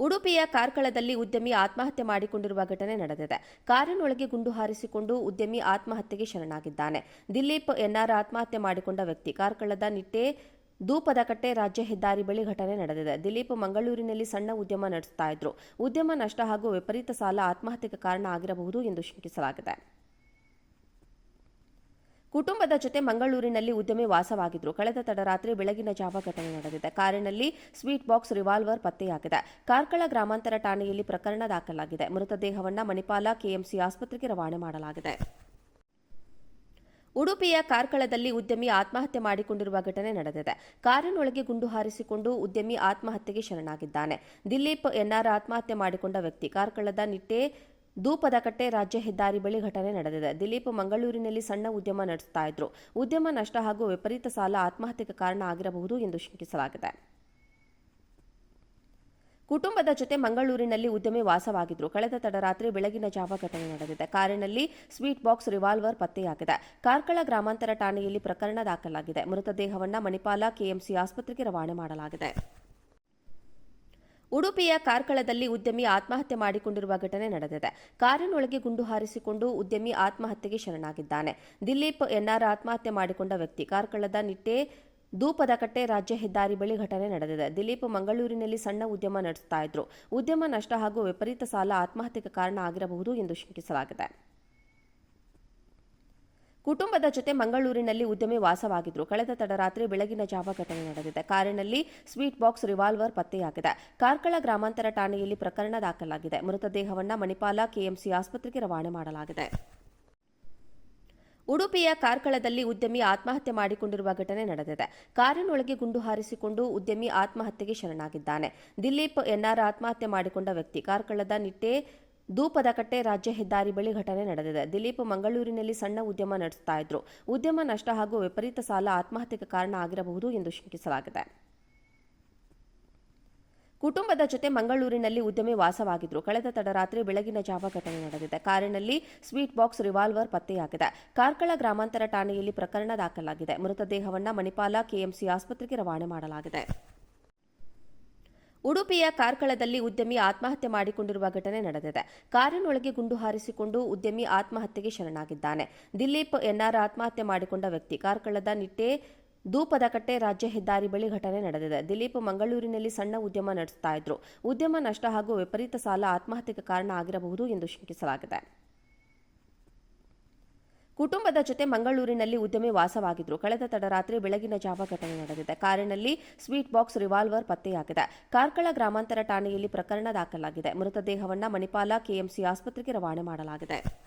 ಉಡುಪಿಯ ಕಾರ್ಕಳದಲ್ಲಿ ಉದ್ಯಮಿ ಆತ್ಮಹತ್ಯೆ ಮಾಡಿಕೊಂಡಿರುವ ಘಟನೆ ನಡೆದಿದೆ. ಕಾರಿನೊಳಗೆ ಗುಂಡು ಹಾರಿಸಿಕೊಂಡು ಉದ್ಯಮಿ ಆತ್ಮಹತ್ಯೆಗೆ ಶರಣಾಗಿದ್ದಾನೆ. ದಿಲೀಪ್ ಎನ್ಆರ್ ಆತ್ಮಹತ್ಯೆ ಮಾಡಿಕೊಂಡ ವ್ಯಕ್ತಿ. ಕಾರ್ಕಳದ ನಿಟ್ಟೆ ದೂಪದಕಟ್ಟೆ ರಾಜ್ಯ ಹೆದ್ದಾರಿ ಬಳಿ ಘಟನೆ ನಡೆದಿದೆ. ದಿಲೀಪ್ ಮಂಗಳೂರಿನಲ್ಲಿ ಸಣ್ಣ ಉದ್ಯಮ ನಡೆಸ್ತಾ ಇದ್ರು. ಉದ್ಯಮ ನಷ್ಟ ಹಾಗೂ ವಿಪರೀತ ಸಾಲ ಆತ್ಮಹತ್ಯೆಗೆ ಕಾರಣ ಆಗಿರಬಹುದು ಎಂದು ಶಂಕಿಸಲಾಗಿದೆ. ಕುಟುಂಬದ ಜೊತೆ ಮಂಗಳೂರಿನಲ್ಲಿ ಉದ್ಯಮಿ ವಾಸವಾಗಿದ್ರು. ಕಳೆದ ತಡರಾತ್ರಿ ಬೆಳಗಿನ ಜಾವ ಘಟನೆ ನಡೆದಿದೆ. ಕಾರಿನಲ್ಲಿ ಸ್ವೀಟ್ ಬಾಕ್ಸ್, ರಿವಾಲ್ವರ್ ಪತ್ತೆಯಾಗಿದೆ. ಕಾರ್ಕಳ ಗ್ರಾಮಾಂತರ ಠಾಣೆಯಲ್ಲಿ ಪ್ರಕರಣ ದಾಖಲಾಗಿದೆ. ಮೃತದೇಹವನ್ನ ಮಣಿಪಾಲ ಕೆಎಂಸಿ ಆಸ್ಪತ್ರೆಗೆ ರವಾನೆ ಮಾಡಲಾಗಿದೆ. ಉಡುಪಿಯ ಕಾರ್ಕಳದಲ್ಲಿ ಉದ್ಯಮಿ ಆತ್ಮಹತ್ಯೆ ಮಾಡಿಕೊಂಡಿರುವ ಘಟನೆ ನಡೆದಿದೆ. ಕಾರಿನೊಳಗೆ ಗುಂಡು ಹಾರಿಸಿಕೊಂಡು ಉದ್ಯಮಿ ಆತ್ಮಹತ್ಯೆಗೆ ಶರಣಾಗಿದ್ದಾನೆ. ದಿಲೀಪ್ ಎನ್ಆರ್ ಆತ್ಮಹತ್ಯೆ ಮಾಡಿಕೊಂಡ ವ್ಯಕ್ತಿ ಕಾರ್ಕಳದ ನಿಟ್ಟೆ ದೂಪದಕಟ್ಟೆ ರಾಜ್ಯ ಹೆದ್ದಾರಿ ಬಳಿ ಘಟನೆ ನಡೆದಿದೆ. ದಿಲೀಪ್ ಮಂಗಳೂರಿನಲ್ಲಿ ಸಣ್ಣ ಉದ್ಯಮ ನಡೆಸುತ್ತಾ ಇದ್ರು. ಉದ್ಯಮ ನಷ್ಟ ಹಾಗೂ ವಿಪರೀತ ಸಾಲ ಆತ್ಮಹತ್ಯೆಗೆ ಕಾರಣ ಆಗಿರಬಹುದು ಎಂದು ಶಂಕಿಸಲಾಗಿದೆ. ಕುಟುಂಬದ ಜೊತೆ ಮಂಗಳೂರಿನಲ್ಲಿ ಉದ್ಯಮಿ ವಾಸವಾಗಿದ್ರು. ಕಳೆದ ತಡರಾತ್ರಿ ಬೆಳಗಿನ ಜಾವ ಘಟನೆ ನಡೆದಿದೆ. ಕಾರಿನಲ್ಲಿ ಸ್ವೀಟ್ ಬಾಕ್ಸ್, ರಿವಾಲ್ವರ್ ಪತ್ತೆಯಾಗಿದೆ. ಕಾರ್ಕಳ ಗ್ರಾಮಾಂತರ ಠಾಣೆಯಲ್ಲಿ ಪ್ರಕರಣ ದಾಖಲಾಗಿದೆ. ಮೃತದೇಹವನ್ನು ಮಣಿಪಾಲ ಕೆಎಂಸಿ ಆಸ್ಪತ್ರೆಗೆ ರವಾನೆ ಮಾಡಲಾಗಿದೆ. ಉಡುಪಿಯ ಕಾರ್ಕಳದಲ್ಲಿ ಉದ್ಯಮಿ ಆತ್ಮಹತ್ಯೆ ಮಾಡಿಕೊಂಡಿರುವ ಘಟನೆ ನಡೆದಿದೆ. ಕಾರಿನೊಳಗೆ ಗುಂಡು ಹಾರಿಸಿಕೊಂಡು ಉದ್ಯಮಿ ಆತ್ಮಹತ್ಯೆಗೆ ಶರಣಾಗಿದ್ದಾನೆ. ದಿಲೀಪ್ ಎನ್ಆರ್ ಆತ್ಮಹತ್ಯೆ ಮಾಡಿಕೊಂಡ ವ್ಯಕ್ತಿ. ಕಾರ್ಕಳದ ನಿಟ್ಟೆ ದೂಪದಕಟ್ಟೆ ರಾಜ್ಯ ಹೆದ್ದಾರಿ ಬಳಿ ಘಟನೆ ನಡೆದಿದೆ. ದಿಲೀಪ್ ಮಂಗಳೂರಿನಲ್ಲಿ ಸಣ್ಣ ಉದ್ಯಮ ನಡೆಸ್ತಾ ಇದ್ರು. ಉದ್ಯಮ ನಷ್ಟ ಹಾಗೂ ವಿಪರೀತ ಸಾಲ ಆತ್ಮಹತ್ಯೆಗೆ ಕಾರಣ ಆಗಿರಬಹುದು ಎಂದು ಶಂಕಿಸಲಾಗಿದೆ. ಕುಟುಂಬದ ಜೊತೆ ಮಂಗಳೂರಿನಲ್ಲಿ ಉದ್ಯಮಿ ವಾಸವಾಗಿದ್ರು. ಕಳೆದ ತಡರಾತ್ರಿ ಬೆಳಗಿನ ಜಾವ ಘಟನೆ ನಡೆದಿದೆ. ಕಾರಿನಲ್ಲಿ ಸ್ವೀಟ್ ಬಾಕ್ಸ್, ರಿವಾಲ್ವರ್ ಪತ್ತೆಯಾಗಿದೆ. ಕಾರ್ಕಳ ಗ್ರಾಮಾಂತರ ಠಾಣೆಯಲ್ಲಿ ಪ್ರಕರಣ ದಾಖಲಾಗಿದೆ. ಮೃತದೇಹವನ್ನು ಮಣಿಪಾಲ ಕೆಎಂಸಿ ಆಸ್ಪತ್ರೆಗೆ ರವಾನೆ ಮಾಡಲಾಗಿದೆ. ಉಡುಪಿಯ ಕಾರ್ಕಳದಲ್ಲಿ ಉದ್ಯಮಿ ಆತ್ಮಹತ್ಯೆ ಮಾಡಿಕೊಂಡಿರುವ ಘಟನೆ ನಡೆದಿದೆ. ಕಾರಿನೊಳಗೆ ಗುಂಡು ಹಾರಿಸಿಕೊಂಡು ಉದ್ಯಮಿ ಆತ್ಮಹತ್ಯೆಗೆ ಶರಣಾಗಿದ್ದಾನೆ. ದಿಲೀಪ್ ಎನ್ಆರ್ ಆತ್ಮಹತ್ಯೆ ಮಾಡಿಕೊಂಡ ವ್ಯಕ್ತಿ. ಕಾರ್ಕಳದ ನಿಟ್ಟೆ ದೂಪದಕಟ್ಟೆ ರಾಜ್ಯ ಹೆದ್ದಾರಿ ಬಳಿ ಘಟನೆ ನಡೆದಿದೆ. ದಿಲೀಪ್ ಮಂಗಳೂರಿನಲ್ಲಿ ಸಣ್ಣ ಉದ್ಯಮ ನಡೆಸುತ್ತಾ ಇದ್ರು. ಉದ್ಯಮ ನಷ್ಟ ಹಾಗೂ ವಿಪರೀತ ಸಾಲ ಆತ್ಮಹತ್ಯೆಗೆ ಕಾರಣ ಆಗಿರಬಹುದು ಎಂದು ಶಂಕಿಸಲಾಗಿದೆ. ಕುಟುಂಬದ ಜೊತೆ ಮಂಗಳೂರಿನಲ್ಲಿ ಉದ್ಯಮಿ ವಾಸವಾಗಿದ್ರು. ಕಳೆದ ತಡರಾತ್ರಿ ಬೆಳಗಿನ ಜಾವ ಘಟನೆ ನಡೆದಿದೆ. ಕಾರಿನಲ್ಲಿ ಸ್ವೀಟ್ ಬಾಕ್ಸ್, ರಿವಾಲ್ವರ್ ಪತ್ತೆಯಾಗಿದೆ. ಕಾರ್ಕಳ ಗ್ರಾಮಾಂತರ ಠಾಣೆಯಲ್ಲಿ ಪ್ರಕರಣ ದಾಖಲಾಗಿದೆ. ಮೃತದೇಹವನ್ನು ಮಣಿಪಾಲ ಕೆಎಂಸಿ ಆಸ್ಪತ್ರೆಗೆ ರವಾನೆ ಮಾಡಲಾಗಿದೆ. ಉಡುಪಿಯ ಕಾರ್ಕಳದಲ್ಲಿ ಉದ್ಯಮಿ ಆತ್ಮಹತ್ಯೆ ಮಾಡಿಕೊಂಡಿರುವ ಘಟನೆ ನಡೆದಿದೆ. ಕಾರಿನೊಳಗೆ ಗುಂಡು ಹಾರಿಸಿಕೊಂಡು ಉದ್ಯಮಿ ಆತ್ಮಹತ್ಯೆಗೆ ಶರಣಾಗಿದ್ದಾನೆ. ದಿಲೀಪ್ ಎನ್ಆರ್ ಆತ್ಮಹತ್ಯೆ ಮಾಡಿಕೊಂಡ ವ್ಯಕ್ತಿ ಕಾರ್ಕಳದ ನಿಟ್ಟೆ ದೂಪದಕಟ್ಟೆ ರಾಜ್ಯ ಹೆದ್ದಾರಿ ಬಳಿ ಘಟನೆ ನಡೆದಿದೆ. ದಿಲೀಪ್ ಮಂಗಳೂರಿನಲ್ಲಿ ಸಣ್ಣ ಉದ್ಯಮ ನಡೆಸುತ್ತಾ ಇದ್ರು. ಉದ್ಯಮ ನಷ್ಟ ಹಾಗೂ ವಿಪರೀತ ಸಾಲ ಆತ್ಮಹತ್ಯೆಗೆ ಕಾರಣ ಆಗಿರಬಹುದು ಎಂದು ಶಂಕಿಸಲಾಗಿದೆ. ಕುಟುಂಬದ ಜೊತೆ ಮಂಗಳೂರಿನಲ್ಲಿ ಉದ್ಯಮಿ ವಾಸವಾಗಿದ್ರು. ಕಳೆದ ತಡರಾತ್ರಿ ಬೆಳಗಿನ ಜಾವ ಘಟನೆ ನಡೆದಿದೆ. ಕಾರಿನಲ್ಲಿ ಸ್ವೀಟ್ ಬಾಕ್ಸ್, ರಿವಾಲ್ವರ್ ಪತ್ತೆಯಾಗಿದೆ. ಕಾರ್ಕಳ ಗ್ರಾಮಾಂತರ ಠಾಣೆಯಲ್ಲಿ ಪ್ರಕರಣ ದಾಖಲಾಗಿದೆ. ಮೃತದೇಹವನ್ನು ಮಣಿಪಾಲ ಕೆಎಂಸಿ ಆಸ್ಪತ್ರೆಗೆ ರವಾನೆ ಮಾಡಲಾಗಿದೆ.